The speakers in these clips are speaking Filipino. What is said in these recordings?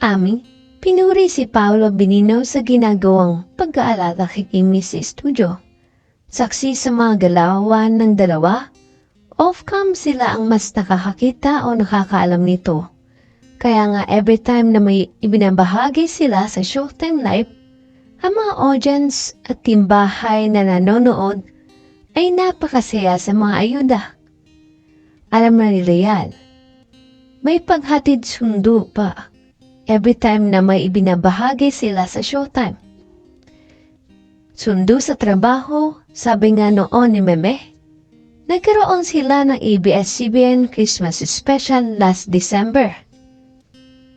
Ami, pinuri si Paolo Benino sa ginagawang pag-aalala kay Kimi sa studio. Saksi sa mga galawan ng dalawa, off-cam sila ang mas nakakakita o nakakaalam nito. Kaya nga every time na may ibinabahagi sila sa Showtime Live, ang mga audience at timbahay na nanonood ay napakasaya sa mga ayuda. Alam na nila yan. May paghatid sundo pa every time na may ibinabahagi sila sa Showtime. Sundo sa trabaho, sabi nga noon ni Meme, nagkaroon sila ng ABS-CBN Christmas Special last December.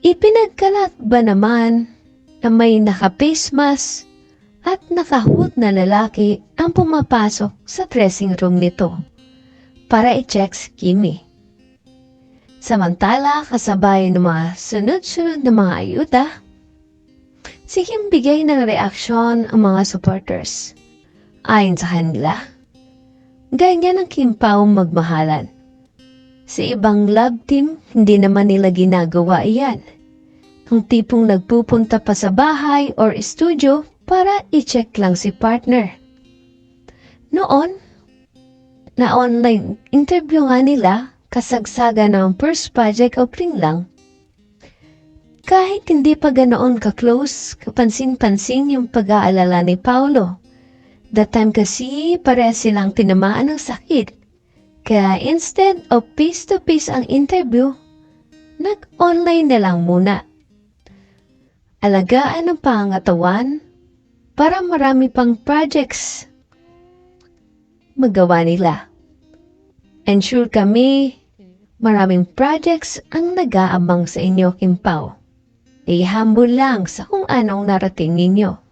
Ipinagkalat ba naman na may naka-face at nakahood na lalaki ang pumapasok sa dressing room nito para i-check si Kimi. Samantala, kasabay ng mga sunod-sunod na mga ayuda, siging bigay ng reaksyon ang mga supporters. Ayon sa kanila, ganyan ang Kimpaw magmahalan. Sa ibang love team, hindi naman nila ginagawa iyan. Ang tipong nagpupunta pa sa bahay or studio para i-check lang si partner. Noon, na online interview nga nila kasagsaga ng first project opening lang. Kahit hindi pa ganoon ka-close, kapansin-pansin yung pag-aalala ni Paulo. That time kasi pare silang tinamaan ng sakit. Kaya instead of face-to-face ang interview, nag-online na lang muna. Alagaan ang pangatawan para marami pang projects magawa nila. And sure kami, maraming projects ang nag-aabang sa inyo, Kimpaw. I-humble lang sa kung anong narating ninyo.